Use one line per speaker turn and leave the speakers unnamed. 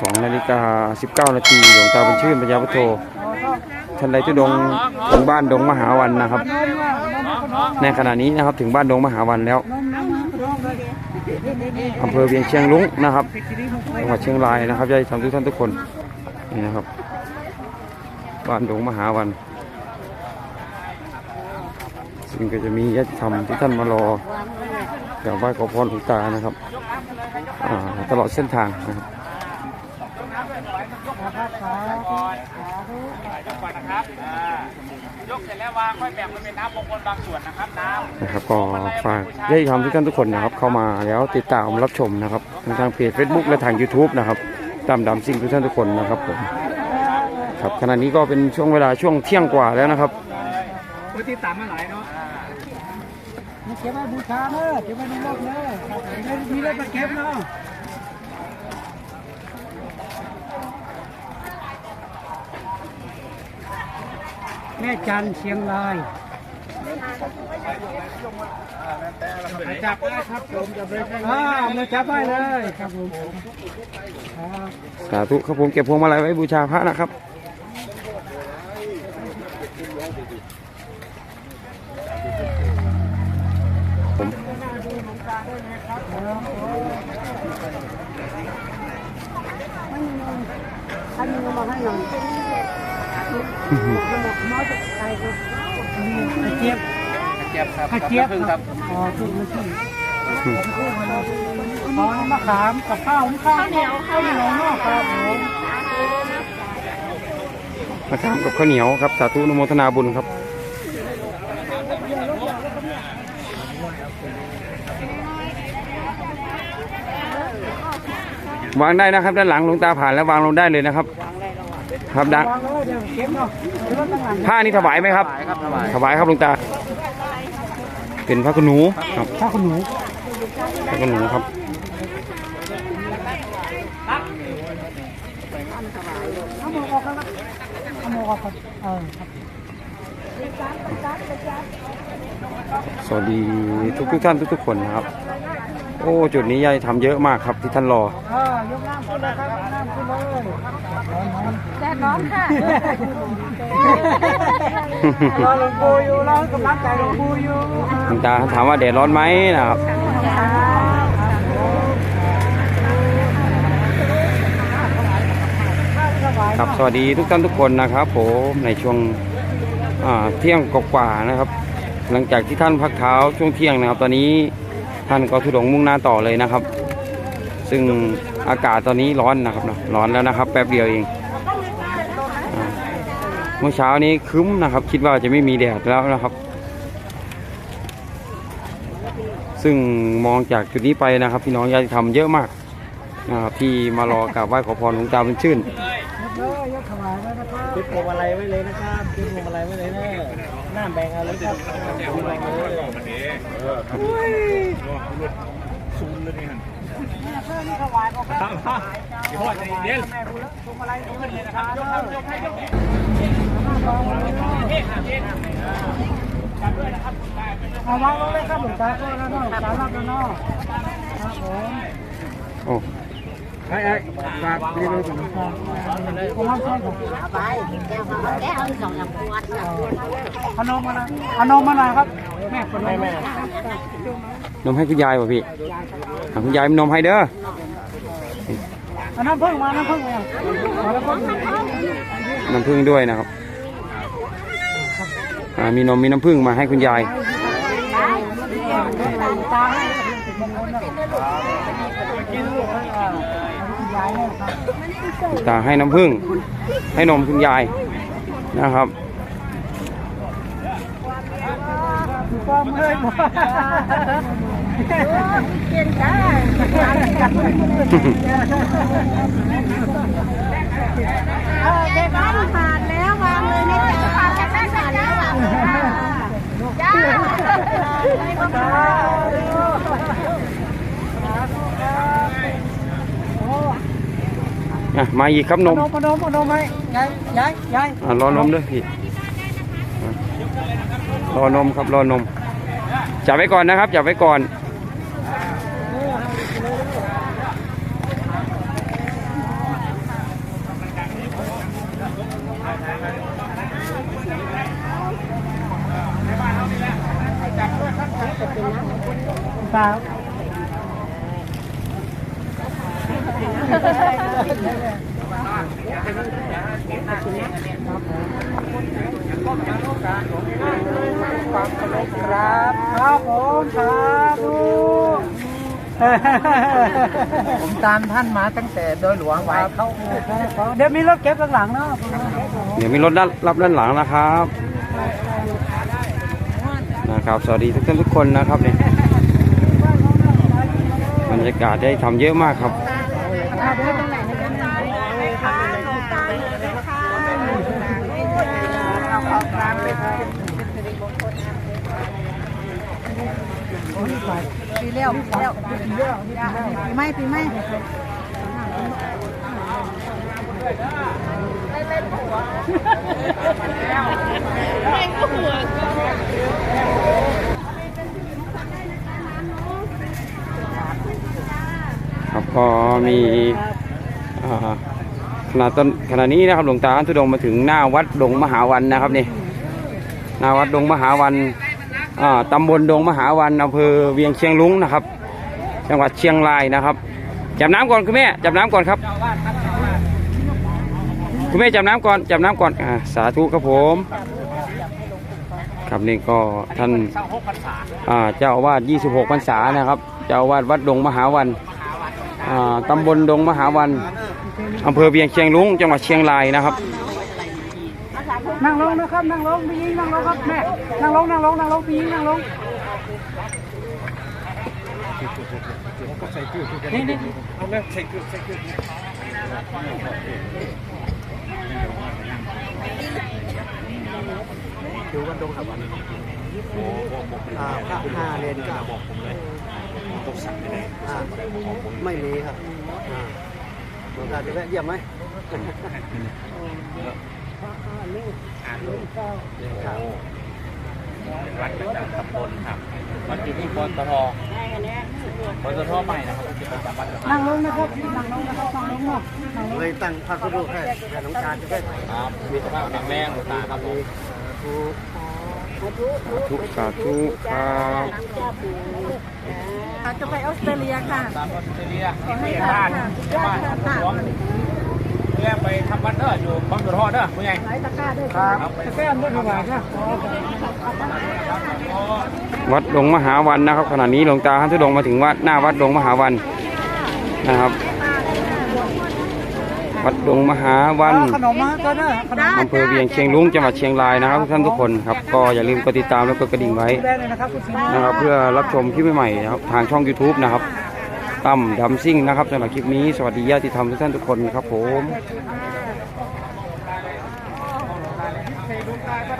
2นาฬิกา19นาทีหลวงตาบุญชื่นปัญญาพุทโธท่านใดทุดงถึงบ้านดงมหาวันนะครับ ในขณะนี้นะครับถึงบ้านดงมหาวันแล้วอำเภอเวียงเชียงลุงนะครับจังหวัดเชียงรายนะครับญาติธรรมทุกท่านทุกคนนี่นะครับ บ้านดงมหาวัน ซึ่งก็จะมีญาติธรรมที่ท่านมารอกราบไหว้ขอพรหลวงตานะครับตลอดเส้นทางนะครับ
ก่อนนะครับอ่า ยกเสร็จแล้ววางค่อยแบ่งมันเป็นน้ำมงคลบางส่วนนะครับน้ำ
นะครับก็ฝากญาติธรรมทุกท่านทุกคนนะครับ เข้ามาแล้วติดตามรับชมนะครับทางเพจ Facebook และทาง YouTube นะครับตามดำซิ่งทุกท่านทุกคนนะครับผมครับขณะนี้ก็เป็นช่วงเวลาช่วงเที่ยงกว่าแล้วนะครับ
พื้นที่ต่ำมาหลายเนาะ
เก็บไว้บูชาเนอะเก็บไว้ในโลกเนอะมีรถมาเก็บเนาะ แม่จันทร์เชียงรายจับได้ครับผมจับได้อ่ามาจับได้เลยครับผมครับ
สาธุครับผมเก็บพวงมาลัยไว้บูชาพระนะครับ
อันนี้มาให้หน่อยมาจา กใครครับเจี๊ยบ
เจี๊ยบครับ
กระเจี๊ยบ
พึ่ง
ครับอ๋อพึ่งพึ่งอ๋อมะขามกับข้าวข้าวเหนียวข้าวเหนียวนาะครับม
มาถามกับข้าวเหนียวครับสาธุนโมทนาบุญครับวางได้นะครับ ด้านหลังหลวงตาผ่านแล้ววางลงได้เลยนะครับ ครับดัง
วางเลยเดี๋ยวเก็บเนาะเดี๋ยวรถตั้งหลัง
ผ้านี่ถวายไหมครับ
ครับถวาย
ถวายครับหลวงตา เป็นพระคุณหนูครับ
ข้าวขนหนู
พระคุณหนูครับ
เอาหมอออกกันละเอาหมอออกกันเออครับ
สวัสดีทุกทุกๆท่านทุกทุกๆคนนะครับ โอ้จุดนี้ยายทำเยอะมากครับที่ท่านรอ
เออยกน้ำขึ้นเลยครับน้ำขึ้นเลย
แดดร้อนค่ะ
รอหลวงปู่อยู่รอกำลังใจหลวงปู่อยู่
หลวงตาถามว่าแดดร้อนไหมนะครับ ครับสวัสดีทุกท่านทุกคนนะครับ ผมในช่วงอ่าเที่ยงกว่าๆนะครับ หลังจากที่ท่านพักเท้าช่วงเที่ยงนะครับ ตอนนี้ ท่านก็ทุดงมุ่งหน้าต่อเลยนะครับ ซึ่งอากาศตอนนี้ร้อนนะครับเนอะร้อนแล้วนะครับ แป๊บเดียวเองเมื่อเช้านี้คึ้มนะครับ คิดว่าจะไม่มีแดดแล้วนะครับ ซึ่งมองจากจุดนี้ไปนะครับ พี่น้องญาติธรรมเยอะมากนะครับที่มารอกราบไหว้ขอพรหลวงตาบุญชื่น
ยกเกถวายแล้วนะครับ
ติดพวงมาลัยไว้เลยนะครับติดพวงมาลัยไว้เลยนะน้ำแบ่งเอาเลยครับ พวงมาลัยเลย
แม่เพื่อนนี่ถวายบอกครับ
พ่อใจเย็น
แม่บุญแล้วพวงมาลัยขึ้นเลยนะครับยกยกให้ยกเอาวางลงเลยครับหลวงตาก็แล้วเนาะสามรอบแล้วเนาะครับผม
โอ้
ไอ้ไอ้ฝากดีเลยผมครับผมรับใช่ครับ
ไปแก้วมาแก้วสองสามขวด
เอานมมานะเอานมมาหน่อยครับแม่ค นแม่แม่
นมให้คุณยายป่ะพี่อะคุณยายมีนมให้เด้อ
เอาน้ำผึ้งมา น้ำผึ้งมาเอาน้ำผึ้ง
น้ำผึ้งด้วยนะครับอ่ามีนมมีน้ำผึ้งมาให้คุณยาย
ตาให้เป็นมงคลนะกินลูกให้อ่าคุณยายให้ครับ
ตาให้น้ำผึ้งให้นมคุณยายนะครับ
คือความเมื่อยหมด
เย็นจ้าเออเด็กบ้านผ่านแล้ววางเลยนะจ๊ะผ่านจากได้ผ่านแล้ววางเลยค่ะจ้าไม่ต้องมา
อะมาอีกครับน
น
ม
มนมนมให้ยายยายยาย
อะรอนมด้วยพี่อะ รอนมครับรอนม จับไว้ก่อนนะครับ จับไว้ก่อน
เปล่า ครับครับผมครับผมตามท่านมาตั้งแต่โดยหลวงไว้เขาเดี๋ยวมีรถเก็บข้างหลังเนาะ
เดี๋ยวมีรถด้านรับด้านหลังนะครับนะครับ สวัสดีทุกท่านทุกคนนะครับเนี่ยบรรยากาศได้ทำเยอะมากครับ
ปีแล้วปีแล้วปีไม่ปีไม่
ครับก็มีอ่าขณะตอนขณะนี้นะครับหลวงตาทุดงมาถึงหน้าวัดดงมหาวันนะครับนี่หน้าวัดดงมหาวัน ตำบลดงมหาวันอำเภอเวียงเชียงลุงนะครับ จังหวัดเชียงรายนะครับ จับน้ำก่อนคุณแม่ จับน้ำก่อนครับ คุณแม่จับน้ำก่อน จับน้ำก่อนอ่าสาธุครับผม ครับนี่ก็ท่าน
เจ้าหกพรรษา
อ่าเจ้าอาวาส26พรรษานะครับ เจ้าอาวาสวัดดงมหาวันอ่าตำบลดงมหาวันอำเภอเวียงเชียงลุง จังหวัดเชียงรายนะครับ
นั่งลงนะครับ นั่งลงพี่ยิงนั่งลงครับแม่นั่งลงนั่งลงนั่งลงพี่ยิงนั่งลงนี่นี่อ่าพระห้าเลนก็บอกผมเลยตกสั่งไม่ได้ไม่มีครับอ่าหลวงตาจะแวะเยี่ยมไหม
พระอ่านลูกอ่านลูกเจ้า
วัดประจำตำบลครับวัดอยู่ที่ปตทปตทใหม่นะครับเป็นประจำวัด
นั่งลงนะครับนั่งลงนะครับนั่งลงเนาะ
เลยตั้งพระพุทธรูปให้แต่น้องกาจะได้
ครับมีสภาพแข็งแรงหลวงตาครับผม
ทุกสาธุครับ
จะไปออสเตรเลียค่ะ
ออสเตรเลีย
ขอให้
ที่
ค่ะ
บ้าน
ญา
บ้าน
ติ
หลวง เรียกไปทำวัดเด้ออยู่บางสุดทอดเด้อผู้ใหญ่
ไหลตะกร้าด้วย
ครับแก้มด้วยถวายค่ะ
วัดดงมหาวันนะครับ ขณะนี้หลวงตาท่านทุดงมาถึงวัดหน้าวัดดงมหาวันนะครับ วัดดงมหาวัน
ขนมมาก็ได้
อำเภอเวียงเชียงลุงจังหวัดเชียงรายนะครับท่านทุกคนครับก็อย่าลืมกดติดตามและกดกระดิ่งไว้
นะครับคุณสี
นะครับเพื่อรับชมคลิปใหม่ๆนะครับทางช่อง YouTube นะครับ ตั้มดำซิ่งนะครับสำหรับคลิปนี้สวัสดีญาติธรรมทุกท่านทุกคนครับผม
ดวงตาก็ได้ครับผม